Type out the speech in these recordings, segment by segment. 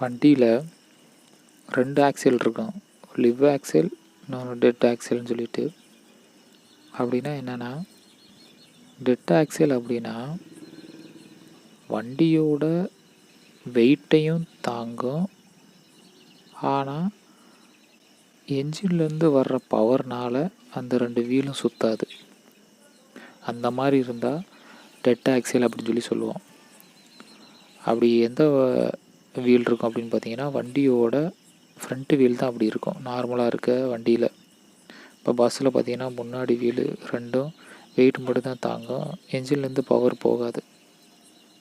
வண்டியில் ரெண்டு ஆக்சில் இருக்கும். லிவ் ஆக்சில் இன்னொன்று டெட் ஆக்சில்னு சொல்லிட்டு. அப்படின்னா என்னென்னா டெட் ஆக்சில் அப்படின்னா வண்டியோட வெயிட்டையும் தாங்கும். ஆனால் என்ஜின்லேருந்து வர்ற பவர்னால் அந்த ரெண்டு வீலும் சுற்றாது அந்த மாதிரி இருந்தால் டெட் ஆக்சில் அப்படின்னு சொல்லி சொல்லுவோம். அப்படி எந்த வீல் இருக்கும் அப்படின்னு பார்த்தீங்கன்னா வண்டியோட ஃப்ரண்ட்டு வீல் தான் அப்படி இருக்கும். நார்மலாக இருக்க வண்டியில். இப்போ பஸ்ஸில் பார்த்தீங்கன்னா முன்னாடி வீலு ரெண்டும் வெயிட் மட்டும் தான் தாங்கும். என்ஜின்லேருந்து பவர் போகாது.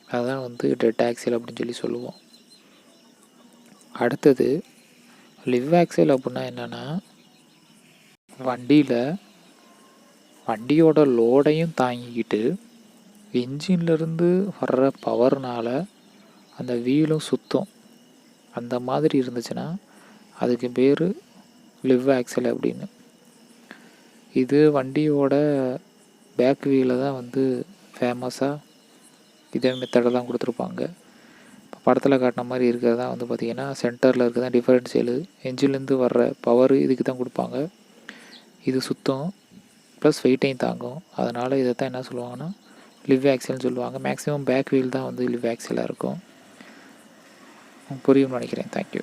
அதுதான் வந்து டெட் ஆக்சில் அப்படின்னு சொல்லி சொல்லுவோம். அடுத்தது லிவ் ஆக்சில் அப்படின்னா என்னென்னா வண்டியில் வண்டியோட லோடையும் தாங்கிக்கிட்டு இன்ஜின்லேருந்து வர்ற பவர்னால் அந்த வீலும் சுற்றும் அந்த மாதிரி இருந்துச்சுன்னா அதுக்கு பேர் லிவ் ஆக்சல் அப்படின்னு. இது வண்டியோட பேக் வீலில் தான் வந்து ஃபேமஸாக இதே மெத்தடை தான் கொடுத்துருப்பாங்க. இப்போ படத்தில் காட்டின மாதிரி இருக்கிறது தான் வந்து பார்த்திங்கன்னா சென்டரில் இருக்க தான் டிஃபரன்ஷியலு என்ஜின்லேருந்து வர்ற பவர் இதுக்கு தான் கொடுப்பாங்க. இது சுத்தம் ப்ளஸ் வெயிட்டையும் தாங்கும். அதனால் இதை தான் என்ன சொல்லுவாங்கன்னா லிவ் ஆக்சல்னு சொல்லுவாங்க. மேக்ஸிமம் பேக் வீல் தான் வந்து லிவ் ஆக்சலாக இருக்கும். புரியும்னு நினைக்கிறேன். தேங்க்யூ